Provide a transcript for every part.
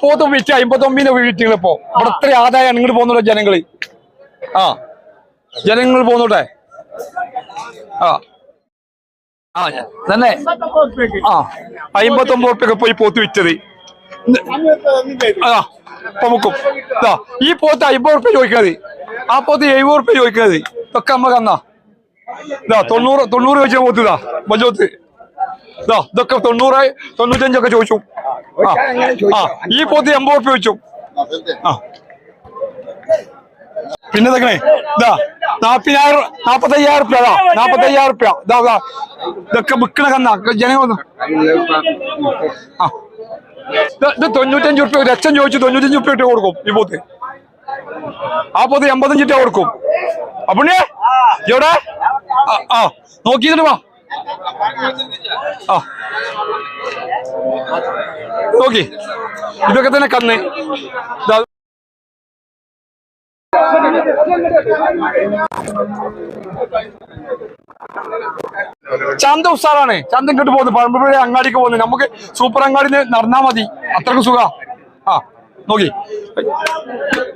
പോത്ത് വിറ്റ് അമ്പത്തൊമ്പതിന് വീട്ടിങ്ങൾ ഇപ്പോ ഇവിടെ ആദായം ഇങ്ങോട്ട് പോകുന്നുണ്ടോ ജനങ്ങൾ? ആ. ജനങ്ങൾ പോകുന്നുണ്ടേ ആ. ആ തന്നെ. ആ. അമ്പത്തൊമ്പത് ഉറുപ്പൊക്കെ പോയി പോത്ത് വിറ്റത്. ആ പമുക്കും. മുക്കും ഈ പോത്ത് അമ്പത് ഉറുപ്പ്യ ചോദിക്കുന്നത് ആ പോത്ത് എഴുപത് ഉറുപ്പ്യ ചോദിക്കുന്നത് ഇതൊക്കെ അമ്മ കന്നാ തൊണ്ണൂറ് തൊണ്ണൂറ് ചോദിച്ചാൽ പോത്ത് ഇതാ ഇതാ ഇതൊക്കെ തൊണ്ണൂറ് തൊണ്ണൂറ്റഞ്ചൊക്കെ ചോദിച്ചു. ആ ഈ പോത്ത് എൺപത് ഉറുപ്പ്യ ചോദിച്ചു ആ പിന്നെ ഇതൊക്കെ ഇതാ നാപ്പതിനായിരം നാപ്പത്തയ്യായിരം റുപ്യ അതാ നാപ്പത്തയ്യായിരം റുപ്യ. ഇതാ ഇതാ ഇതൊക്കെ വിൽക്കണ കന്നാ ജനങ്ങൾ ആ. ഇത് തൊണ്ണൂറ്റഞ്ച് ഒരു ലക്ഷം ചോദിച്ചു തൊണ്ണൂറ്റഞ്ച് റുപ്യ ഇട്ട് കൊടുക്കും ഈ പോത്ത്. ആ പോത്ത് എൺപത്തഞ്ച് ഇട്ട് കൊടുക്കും. അപ്പുണ്ണിയെ എവിടെ? ആ, ആ നോക്കിയിട്ട് വാ. ആ. നോക്കി. ഇതൊക്കെ തന്നെ കന്ന് ചന്ത ഉസാറാണ്. ചന്ത ഇങ്ങോട്ട് പോകുന്നു. പഴമ്പുഴ അങ്ങാടിക്ക് പോകുന്നു. നമുക്ക് സൂപ്പർ അങ്ങാടി നടന്നാ മതി. അത്രയ്ക്ക് സുഖ. ആ നോക്കി.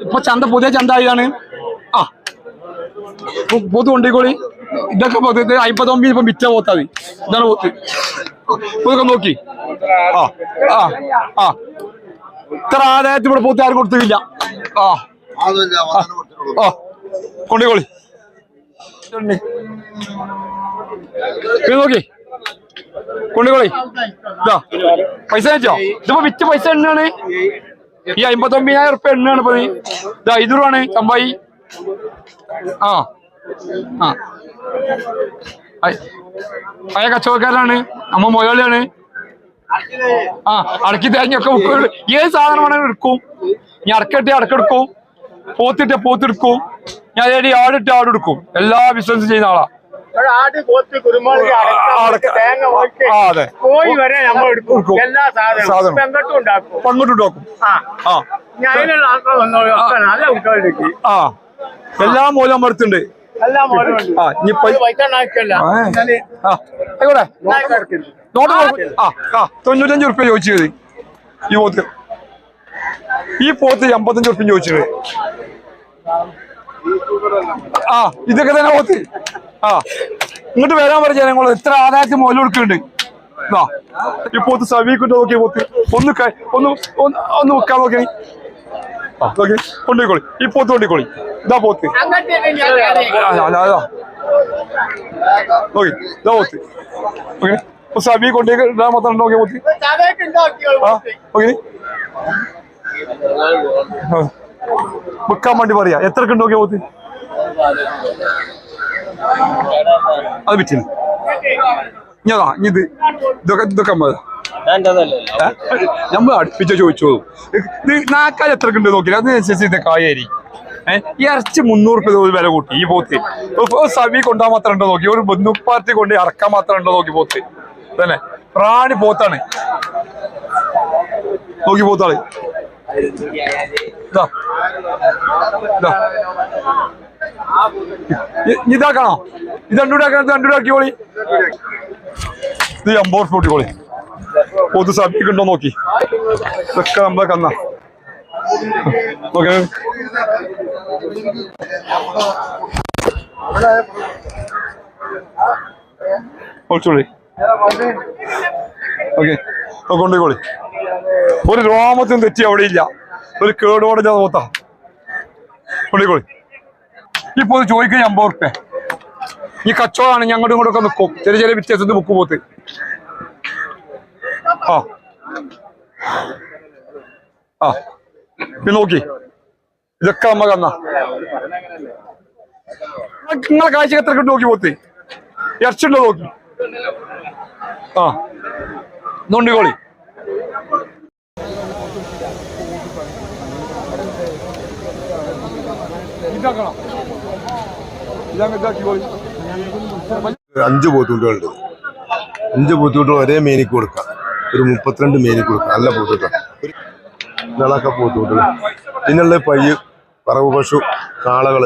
ഇപ്പൊ ചന്ത പുതിയ ചന്ത ആയതാണ്. ആ. പോ- പോത്ത് കൊണ്ടിക്കോളി ഇതൊക്കെ പോത്ത് അമ്പത്തൊമ്പത് ഇപ്പൊ വിറ്റ പോത്താ മതി. ഇതാണ് പോത്ത്. ഇതൊക്കെ നോക്കി. ആ ആ ആ. ഇത്ര ആദായത്തിൽ ഇവിടെ പോത്ത് ആരും കൊടുത്തില്ല ആ. ആ. നോക്കി. കൊണ്ടുപോയി. പൈസ വെച്ചോ ഇതിപ്പോ വിറ്റ് പൈസ എണ്ണാണ്. ഈ അമ്പത്തൊമ്പതിനായിരം ഉറുപ്പ എണ്ണാണ് ഇപ്പൊ നീ ഇതാ ഇതൂറാണ് ചമ്പായി ആ. ആ. അയ്- അയ കച്ചവടക്കാരനാണ് അമ്മ മുതലാളിയാണ്. ആ അടക്കി തേങ്ങയൊക്കെ വിൽക്കും ഏത് സാധനം വേണമെങ്കിലും എടുക്കും. ഞാൻ അടക്കട്ടെ അടക്കെടുക്കും പോത്തിട്ട് പോത്തെടുക്കും ഞാൻ ഏടി ആടിട്ട് ആടെടുക്കും എല്ലാ ബിസിനസ്സും ചെയ്യുന്ന ആളാ. അതെ. കോഴി വരെ നമ്മൾ എടുക്കും. എല്ലാ സാധനവും. പെങ്കട്ടും ഉണ്ടാക്കും. ആ. എല്ലാ മൂലം നമ്മുടെ ആ ഇനി ആയിക്കോട്ടെ. നോട്ട് നോക്ക്. ആ ആ തൊണ്ണൂറ്റഞ്ച് ഉറുപ്പ്യ ചോദിച്ചത് ഈ പോത്ത്. ഈ പോത്ത് എൺപത്തഞ്ച് റുപ്യ ചോദിച്ചത് ആ ഇതൊക്കെ തന്നെ പോത്ത്. ആ ഇങ്ങോട്ട് വരാൻ പറഞ്ഞ ജനങ്ങൾ എത്ര ആദായത്തിൽ മുതൽ കൊടുക്കുന്നുണ്ട്. ഈ പോത്ത് സമീപിക്കൊണ്ട് നോക്കിയ പോത്ത്. ഒന്ന് ഒന്ന് ഒന്ന് ഒന്ന് വെക്കാൻ നോക്കി ആ നോക്കി. കൊണ്ടുപോയിക്കോളി. ഈ പോത്ത് ഇതാ പോത്ത്. പോത്ത്. ഓക്കെ സബി സമീ കൊണ്ടേ ഇടാൻ മാത്രം നോക്കിയ പോത്ത്. ആ ഓക്കെ വേണ്ടി പറയാ. എത്രക്ക് നോക്കിയ പോത്ത്? അത് വിറ്റില്ല ഞാ ഇത്. ഇതൊക്കെ ഇതൊക്കെ നമ്മൾ അടുപ്പിച്ച ചോദിച്ചു. നാക്കാൽ എത്ര ഉണ്ട് നോക്കില്ല അതിനനുസരിച്ച് ഇത് കായേരി. ഏഹ് ഈ ഇറച്ചി മുന്നൂറ് രൂപ വില കൂട്ടി ഈ പോത്ത്. സവി കൊണ്ടാ മാത്രം ഉണ്ടോ നോക്കി? ഒരു ബന്ധുപ്പാർട്ടി കൊണ്ട് ഇറക്കാൻ മാത്രം ഉണ്ടോ നോക്കി പോത്ത്. തന്നെ പ്രാണി പോത്താണ്. നോക്കി പോത്താൾ ഇതാക്കണോ ഇത്. രണ്ടു രണ്ടു ആക്കിയോളി ഇത് അമ്പോർ ഉറുപ്പിക ഉണ്ടോ നോക്കി. ഇതൊക്കെ നമ്മളെ കന്ന ഓക്കെ. കൊണ്ടുപോയിക്കോളി. ഒരു രോമത്തിനും തെറ്റി അവിടെ ഇല്ല ഒരു കേടോടെ ഞാൻ നോത്താ. കൊണ്ടുപോയിക്കോളി. ഇപ്പൊ ചോദിക്കുക അമ്പത് റുപ്യ ഈ കച്ചവടമാണ് ഞങ്ങളുടെ ഇങ്ങോട്ടൊക്കെ നിൽക്കും ചെറിയ ചെറിയ വ്യത്യാസത്തിൽ ബുക്ക് പോത്ത്. ആ. ആ. പിന്നെ നോക്കി. ഇതൊക്കെ നമ്മ കന്ന. നിങ്ങളെ കാഴ്ച എത്ര കിട്ടും നോക്കി പോത്തി. ഇറച്ചുണ്ടോ നോക്കി. ആ. നോണ്ടിക്കോളി ഇതാ അഞ്ച് പോത്തുകുട്ടികളുണ്ട് അഞ്ച് പോത്തുകുട്ടികൾ ഒരേ മീനിക്ക് കൊടുക്കാം. ഒരു മുപ്പത്തിരണ്ട് മേനി കൊടുക്കാം. നല്ല പൂത്തോട്ടം നിളക്ക പോത്തുകുട്ടികൾ പിന്നുള്ള പയ്യ് പറവ് പശു കാളകൾ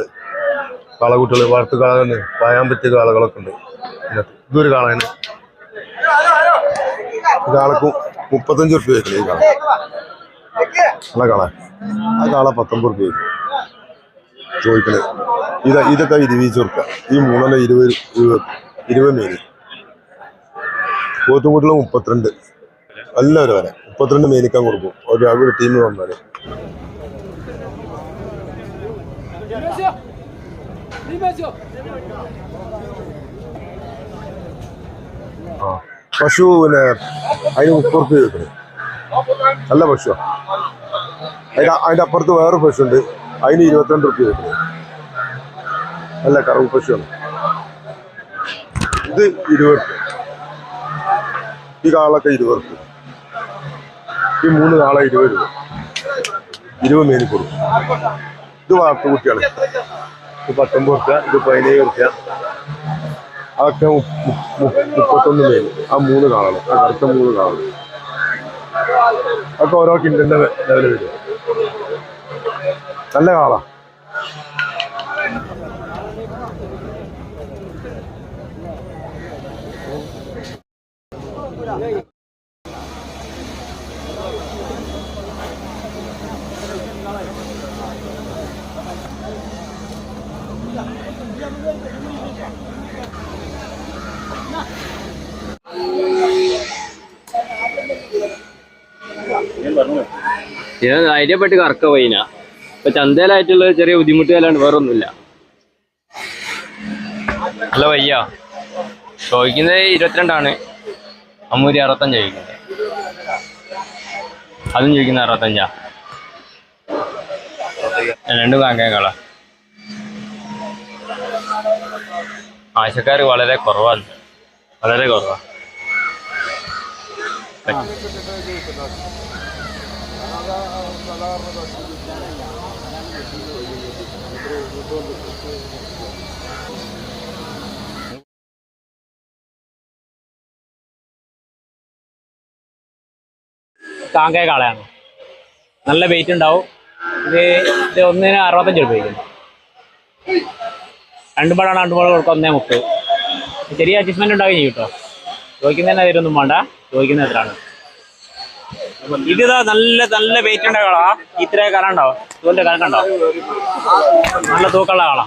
കാളകുട്ടികൾ വളർത്തു കാളകളുണ്ട് പായാൻ പറ്റിയ കാളകളൊക്കെ ഉണ്ട്. ഇതിനകത്ത്. ഇതൊരു കാളയാണ് കാളക്കും മുപ്പത്തഞ്ച് റുപ്യ വെക്കണം ഈ കാള? നല്ല കാള. ആ കാള പത്തൊമ്പത് റുപ്യ ചോദിക്കണേ. ഇതാ ഇതൊക്കെ ഇരുപത് കൊടുക്ക ഈ മൂന്നെണ്ണം ഇരുപത് ഇരുപത് ഇരുപത് മീന് മുപ്പത്തിരണ്ട്. എല്ലാവരും വരെ. മുപ്പത്തിരണ്ട് മേനിക്കാൻ കൊടുക്കും. ഒരു ഒരു ടീം വന്നാൽ. ആ. പശു പിന്നെ അതിന് മുപ്പത് ചോദിക്കണേ നല്ല പശുവാ. അതിന് അതിന്റെ അപ്പുറത്ത് വേറെ പശു ഉണ്ട് അതിന് ഇരുപത്തിരണ്ട് റുപ്യ കിട്ടുന്നു നല്ല കറവ് പശുവാണ്. ഇത് ഇരുപത് ഈ കാളൊക്കെ ഇരുപത് റുപ്യ ഈ മൂന്ന് നാളെ ഇരുപത് രൂപ. ഇരുപത് മേനി കൊടുക്കും. ഇത് വാർത്തുകുട്ടിയാണ് ഇത് പത്തൊമ്പത് റുപ്യ ഇത് പതിനേഴ് റുപ്യ അതൊക്കെ മുപ്പത്തൊന്ന് മേനി. ആ മൂന്ന് കാളകൾ ആ കറുത്ത മൂന്ന് കാളകൾ അതൊക്കെ ഓരോ കിൻഡിന്റെ ലെവൽ വരും. നല്ല കാളാ. ഞാൻ ധൈര്യപ്പെട്ട് കറക്ക പോയിന. ഇപ്പൊ ചന്തയിലായിട്ടുള്ള ചെറിയ ബുദ്ധിമുട്ട് അല്ലാണ്ട് വേറെ ഒന്നുമില്ല അല്ല വയ്യ. ചോദിക്കുന്നത് ഇരുപത്തിരണ്ടാണ്. അമ്മൂരി അറുപത്തഞ്ച് ചോദിക്കുന്നത്. അതും ചോദിക്കുന്നത് അറുപത്തഞ്ചാ. രണ്ടും കാങ്കകളാ ആശക്കാർ വളരെ കുറവാണ്. വളരെ കുറവാണ് കാങ്കേ കാളയാണ്. നല്ല വെയിറ്റ് ഉണ്ടാവും. ഇത് ഇത് ഒന്നിന് അറുപത്തഞ്ച് രൂപ വയ്ക്കുന്നു രണ്ട് പാടാണ് രണ്ട് പാട് കൊടുക്കുക ഒന്നേ മുപ്പത് ചെറിയ അഡ്ജസ്റ്റ്മെന്റ് ഉണ്ടാവുകയും കേട്ടോ? ചോദിക്കുന്നതിന് അതിലൊന്നും വേണ്ട. ചോദിക്കുന്ന എത്രയാണ് ഇത് നല്ല നല്ല വെയിറ്റ് ഉണ്ട കാളാ. ഇത്ര കരണ്ടോ തോലിന്റെ കരണ്ടോ നല്ല തൂക്കമുള്ള കാളാ.